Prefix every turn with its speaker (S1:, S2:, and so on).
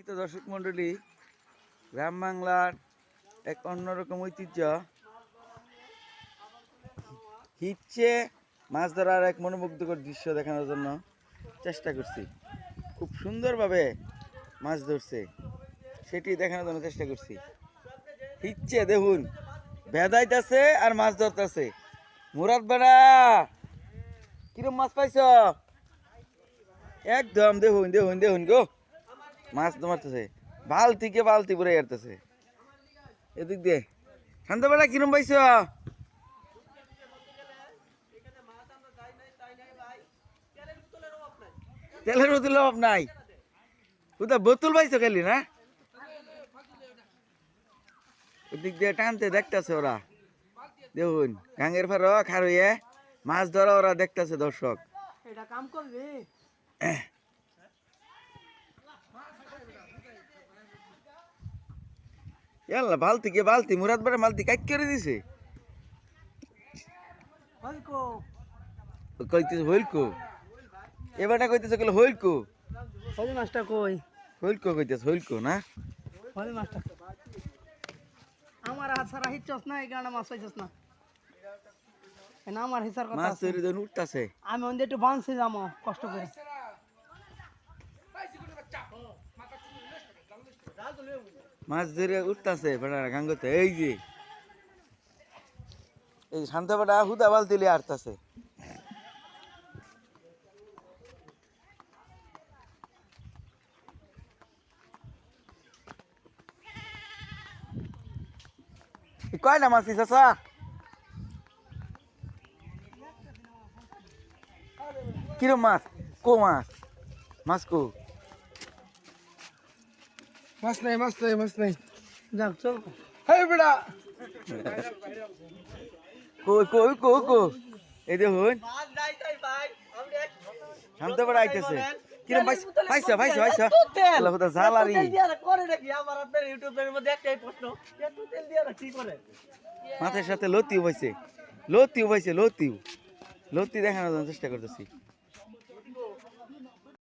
S1: সম্মানিত দর্শক মন্ডলী গ্রাম বাংলার এক অন্যরকম ঐতিহ্য। হিচ্ছে মাছ ধরার এক মনোমুগ্ধকর দৃশ্য দেখানোর জন্য চেষ্টা করছি। খুব সুন্দরভাবে মাছ ধরছে। সেটি দেখানোর জন্য চেষ্টা করছি। হিচ্ছে দেখুন বেদাইতেছে আর মাছ ধরতেছে। মুরাদ বেড়া, কিরম মাছ পাইছ? একদম দেখুন দেখুন দেখুন গো। মাছ তো মারতেছে। বালতিকে বালতি পরে এরতেছে। এদিক দিয়ে। শান্তবেলা কিরম পাইছ? তেলের বোতল অভাব নাই। কোথা বোতল পাইছো খালি না? ওদিক দিয়ে টানতে দেখতেছে ওরা। দেখুন গাঙ্গের ফার খার হইয়ে মাছ ধরা ওরা দেখতেছে দর্শক।
S2: এটা কাম করবি।
S1: ইয়াল্লা বালতি কে বালতি মুরাদ বারে বালতি কাইট করে দিছে। কইতেছে হইলকো। এবারটা কইতেছে কইলে হইলকো।
S2: হলি মাছটা কই?
S1: হইলকো কইতেছে হইলকো না?
S2: হলি মাছটা আমার হাত ছাড়া হিচ্ছস না এই কারণে মাছ পাইছস না। এ না আমার হিসার কথা
S1: মাছ। তৈরি দেন উঠতাছে।
S2: আমি ওদের একটু বাঁধছি যাব কষ্ট করে।
S1: মাছ ধরে উঠতাছে বেড়া গাঙ্গতে, এই যে। এই শান্ত বেটা হুদা বালতি লিয়ে আটতাছে কয়টা মাছ দিছ চাচা কিরম মাছ? কো মাছ? মাছ কো?
S3: মাছ নাই মাছ নাই মাছ নাই
S2: যাক চল
S3: হেই বেটা
S1: কই কই কই কই এই দেখুন শান্ত বেড়া আইতেছে কিরম পাইছ পাইছ পাইছ আল্লাহ হুদা জালারি
S2: করে নাকি আমার আপনার ইউটিউবের মধ্যে একটাই প্রশ্ন এত তেল দিয়ে কি করে
S1: মাথার সাথে লতিও পাইছে লতিও পাইছে লতিও লতি দেখানোর চেষ্টা করতেছি